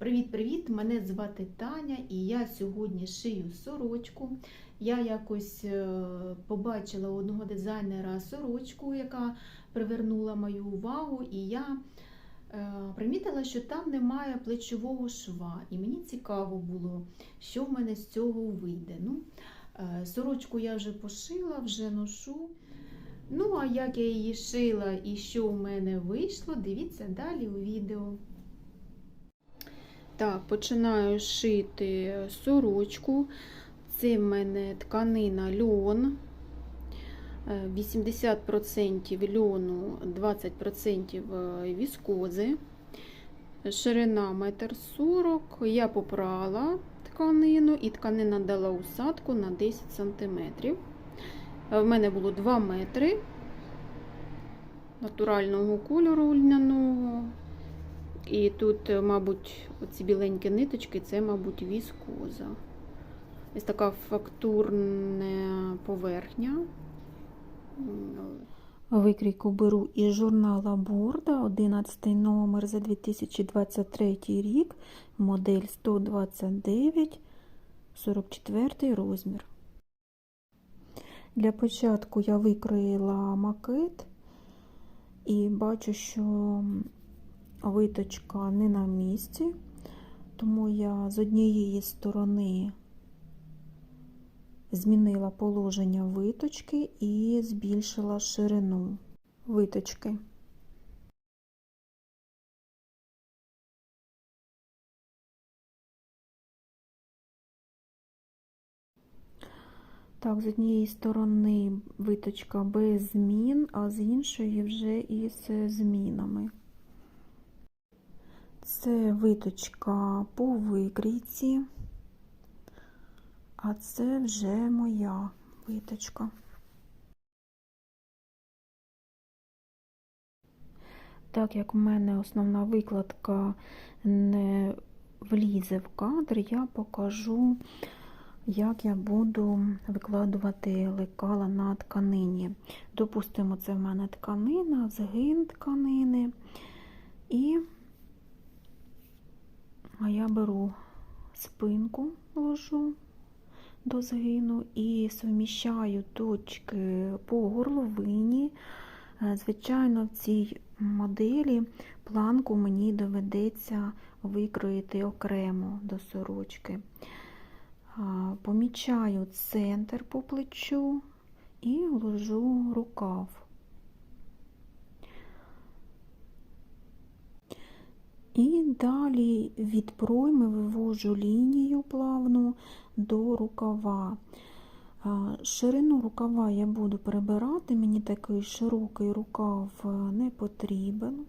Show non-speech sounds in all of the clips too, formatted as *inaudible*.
Привіт-привіт! Мене звати Таня і я сьогодні шию сорочку. Я якось е, побачила у одного дизайнера сорочку, яка привернула мою увагу, і я е, примітила, що там немає плечового шва. І мені цікаво було, що в мене з цього вийде. Ну, е, сорочку я вже пошила, вже ношу. Ну, а як я її шила і що в мене вийшло, дивіться далі у відео. Так, починаю шити сорочку. Це в мене тканина льон. Е, 80% льону, 20% віскози. Ширина 1,40 м. Я попрала тканину і тканина дала усадку на 10 см. В мене було 2 метри натурального кольору льняного. І тут, мабуть, оці біленькі ниточки, це, мабуть, віскоза. Ось така фактурна поверхня. Викрійку беру із журнала Борда, 11 номер за 2023 рік, модель 129, 44 розмір. Для початку я викроїла макет і бачу, що виточка не на місці, тому я з однієї сторони змінила положення виточки і збільшила ширину виточки. Так, з однієї сторони виточка без змін, а з іншої вже із змінами. Це виточка по викрійці, а це вже моя виточка. Так як в мене основна викладка не влізе в кадр, я покажу, як я буду викладувати лекала на тканині. Допустимо, це в мене тканина, згин тканини. І а я беру спинку, ложу до згину і суміщаю точки по горловині. Звичайно, в цій моделі планку мені доведеться викроїти окремо до сорочки. Помічаю центр по плечу і ложу рукав. І далі від пройми вивожу лінію плавну до рукава. Ширину рукава я буду прибирати, мені такий широкий рукав не потрібен,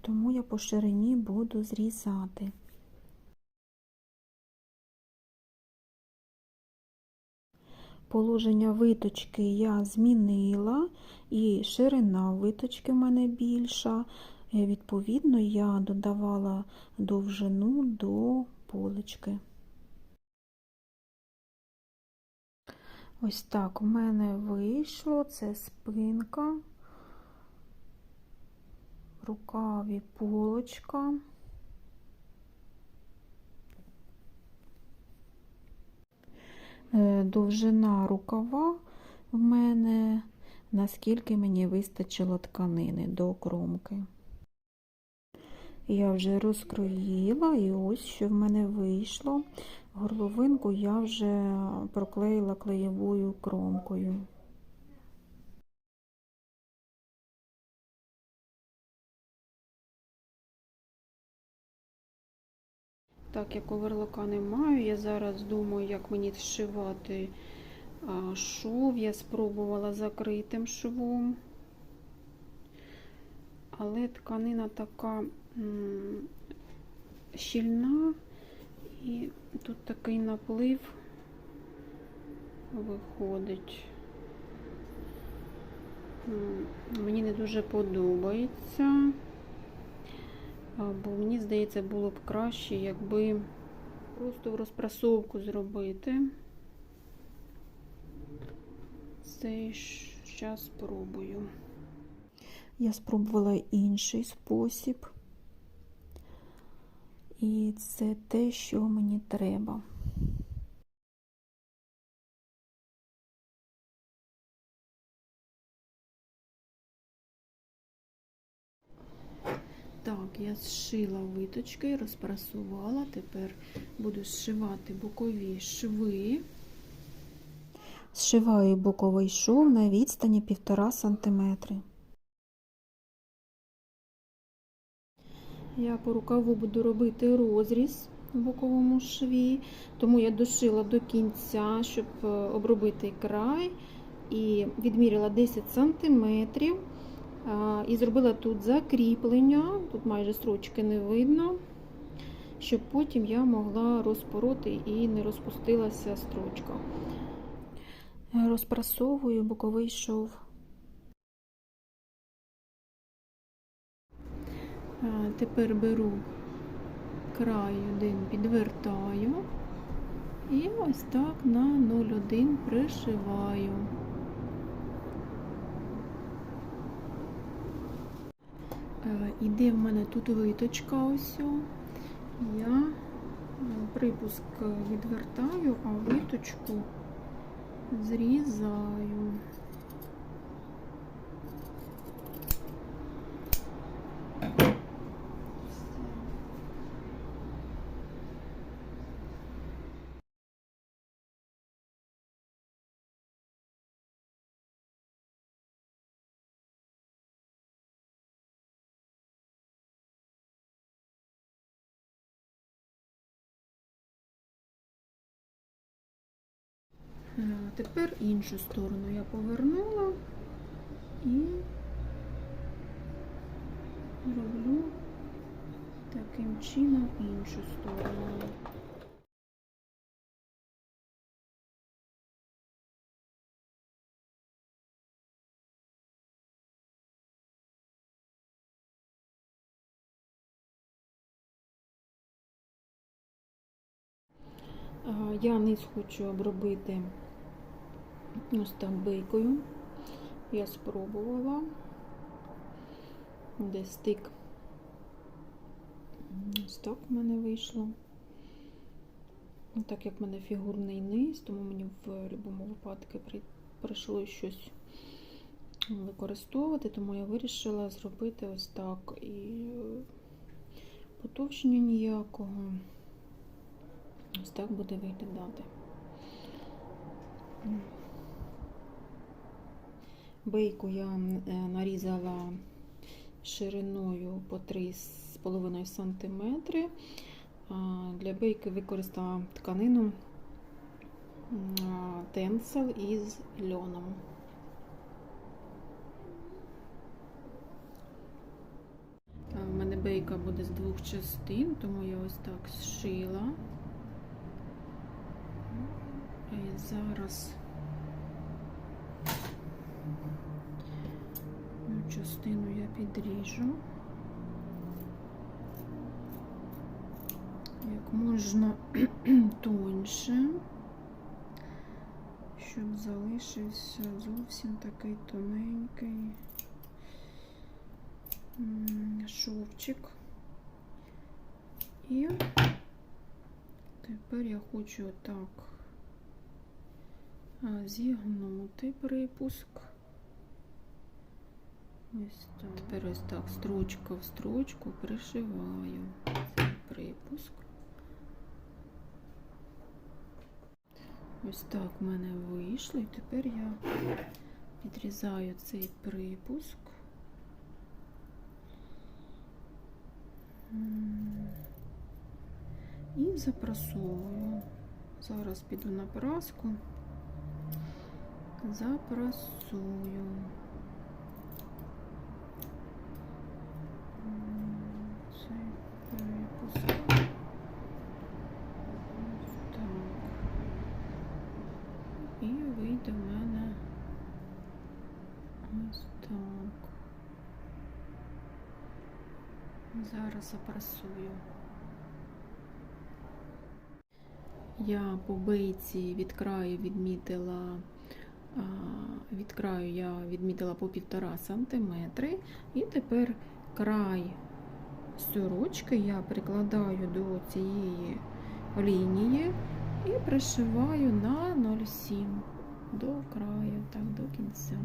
тому я по ширині буду зрізати. Положення виточки я змінила, і ширина виточки в мене більша. Відповідно, я додавала довжину до полочки. Ось так у мене вийшло, це спинка, рукаві полочка. Довжина рукава в мене, наскільки мені вистачило тканини до кромки. Я вже розкроїла, і ось що в мене вийшло. Горловинку я вже проклеїла клеєвою кромкою. Так як оверлока не маю, я зараз думаю, як мені зшивати шов. Я спробувала закритим швом, але тканина така щільна, і тут такий наплив виходить. Мені не дуже подобається. Бо мені здається, було б краще, якби просто в розпрасовку зробити. Цей час спробую. Я спробувала інший спосіб. І це те, що мені треба. Я зшила виточки, розпрасувала. Тепер буду зшивати бокові шви. Зшиваю боковий шов на відстані 1,5 см. Я по рукаву буду робити розріз в боковому шві, тому я дошила до кінця, щоб е, обробити край, і відміряла 10 см. І зробила тут закріплення, тут майже строчки не видно, щоб потім я могла розпороти і не розпустилася строчка. Розпрасовую боковий шов. Тепер беру край один, підвертаю і ось так на 0,1 пришиваю. Іде в мене тут виточка ось. Я е, припуск відвертаю, а виточку зрізаю. Тепер іншу сторону я повернула і роблю таким чином іншу сторону. Е, Я низ хочу обробити ось так бейкою. Я спробувала. Десь стик. Ось так в мене вийшло. Так як в мене фігурний низ, тому мені в будь-якому випадку при- прийшлося щось використовувати, тому я вирішила зробити ось так і е, потовщення ніякого. Ось так буде виглядати. Бейку я е, нарізала шириною по 3,5 см. Для бейки використала тканину тенсел із льоном. У мене бейка буде з двох частин, тому я ось так зшила. І зараз частину я підріжу як можна *clears throat* тоньше, щоб залишився зовсім такий тоненький шовчик. І тепер я хочу так зігнути припуск. Ось так. Тепер ось так строчка в строчку пришиваю цей припуск. Ось так в мене вийшло, і тепер я підрізаю цей припуск. І запрасовую. Зараз піду на праску, запрасую. М, Цей припуск. Ось так. І вийде в мене ось так. Зараз запрасую. Я по бейці від краю відмітила Від краю я відмітила по півтора сантиметри. І тепер край сорочки я прикладаю до цієї лінії і пришиваю на 0,7 до краю, так, до кінця.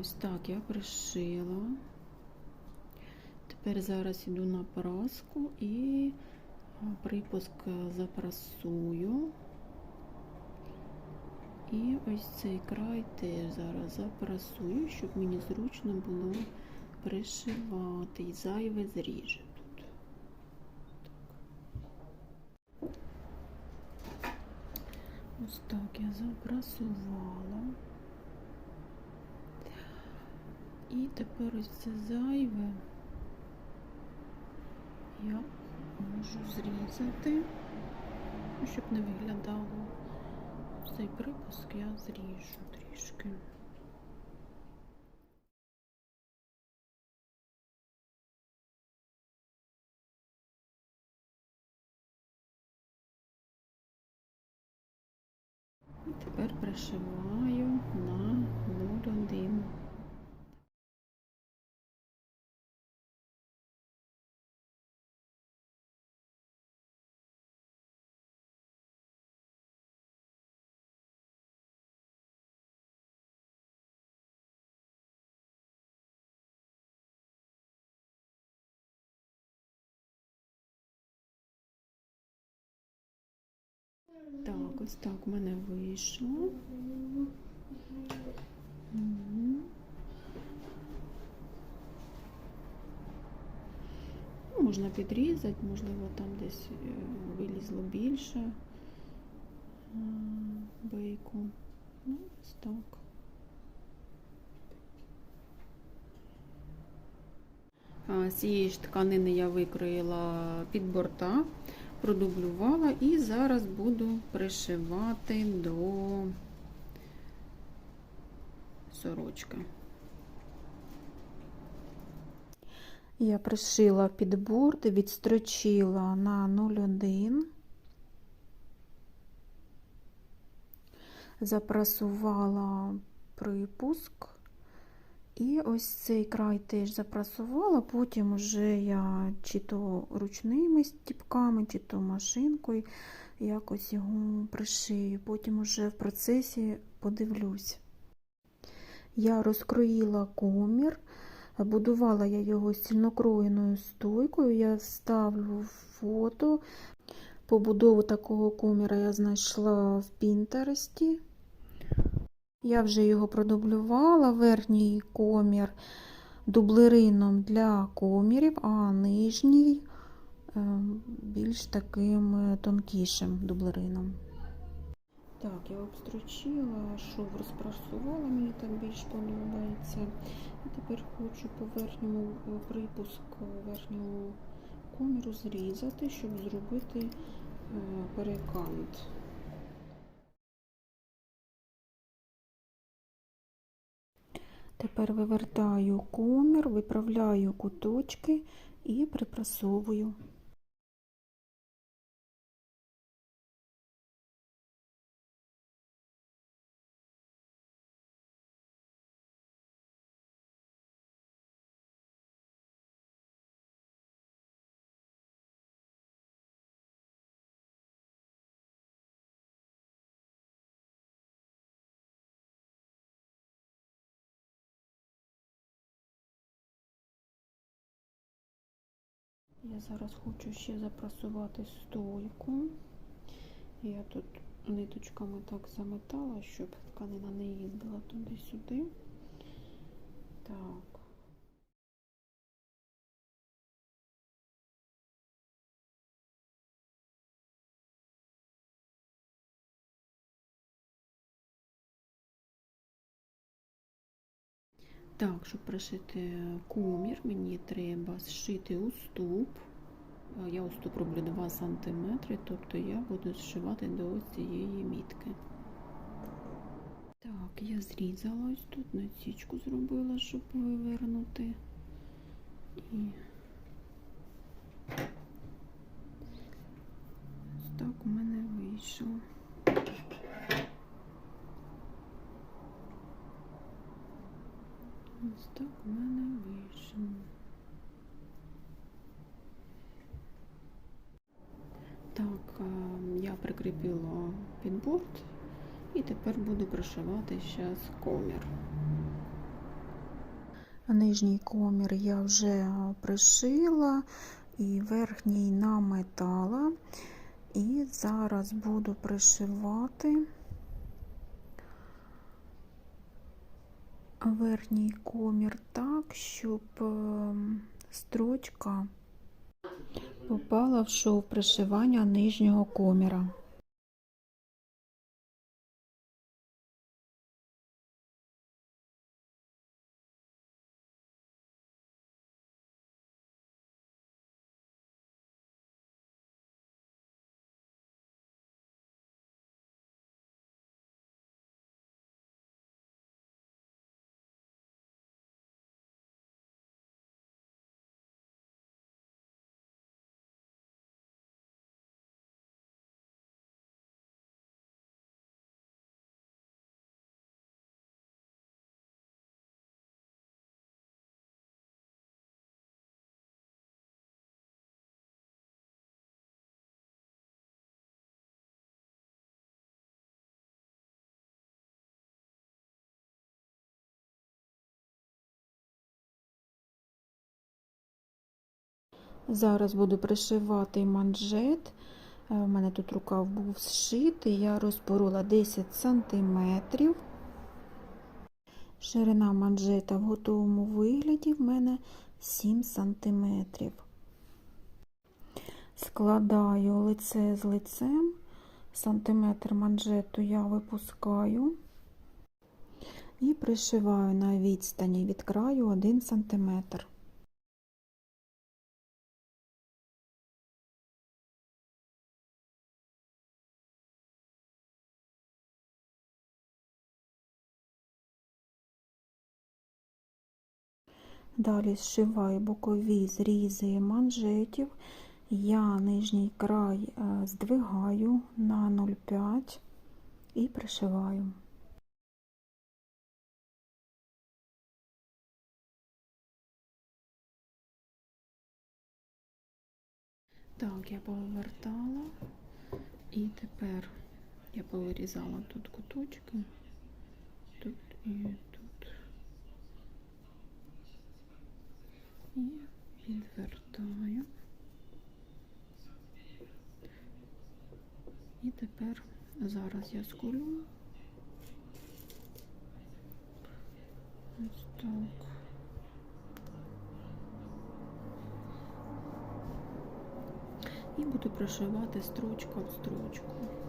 Ось так я пришила. Тепер зараз іду на праску і припуск запрасую. І ось цей край теж зараз запрасую, щоб мені зручно було пришивати. І зайве зріжу тут. Так. Ось так я запрасувала. І тепер ось це зайве. Я можу зрізати, Ну, щоб не виглядало цей припуск, я зріжу трішки. І тепер пришиваю Так, ось так в мене вийшло. Можна підрізати, можливо, там десь е, вилізло більше е, бейку. Ну, ось так. З цієї ж тканини я викроїла під борта, продублювала і зараз буду пришивати до сорочки. Я пришила підборд, відстрочила на 0,1, запрасувала припуск. І ось цей край теж запрасувала, потім вже я чи то ручними стіпками, чи то машинкою якось його пришию. Потім вже в процесі подивлюсь. Я розкроїла комір, будувала я його стільнокроєною стойкою. Я ставлю фото. Побудову такого коміра я знайшла в Пінтересті. Я вже його продублювала, верхній комір дублерином для комірів, а нижній е, більш таким е, тонкішим дублерином. Так, я обстрочила, шов розпрасувала, мені так більш подобається. І тепер хочу по верхньому е, припуск верхнього коміру зрізати, щоб зробити перекант. Тепер вивертаю комір, виправляю куточки і припрасовую. Я зараз хочу ще запрасувати стойку. Я тут ниточками так заметала, щоб тканина не їздила туди-сюди. Так. Так, щоб пришити комір, мені треба зшити уступ. Е, Я уступ роблю 2 см, тобто я буду зшивати до цієї мітки. Так, я зрізала ось тут, насічку зробила, щоб вивернути. І ось так у мене вийшло. Так у мене вийшло. Так, е, я прикріпила підборд і тепер буду пришивати зараз комір. Нижній комір я вже пришила і верхній наметала. І зараз буду пришивати верхній комір так, щоб ем, строчка попала в шов пришивання нижнього коміра. Зараз буду пришивати манжет. Е, У мене тут рукав був зшитий, я розпорола 10 см. Ширина манжета в готовому вигляді в мене 7 см. Складаю лице з лицем, сантиметр манжету я випускаю і пришиваю на відстані від краю 1 см. Далі зшиваю бокові зрізи манжетів. Я нижній край е, здвигаю на 0,5 і пришиваю. Так, я повертала і тепер я повирізала тут куточки, тут і тут. І підвертаю. І тепер зараз я скулю. Ось так. І буду пришивати строчка в строчку.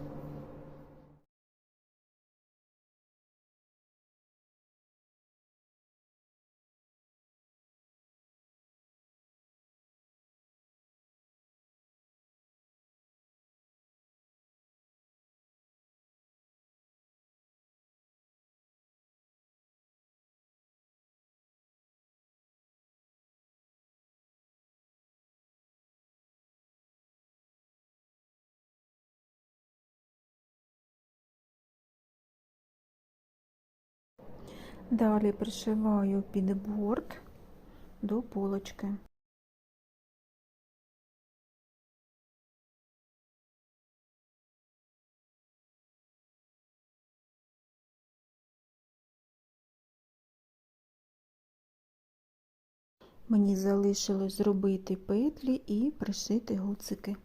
Далі пришиваю підборд до полочки. Мені залишилось зробити петлі і пришити гуцики.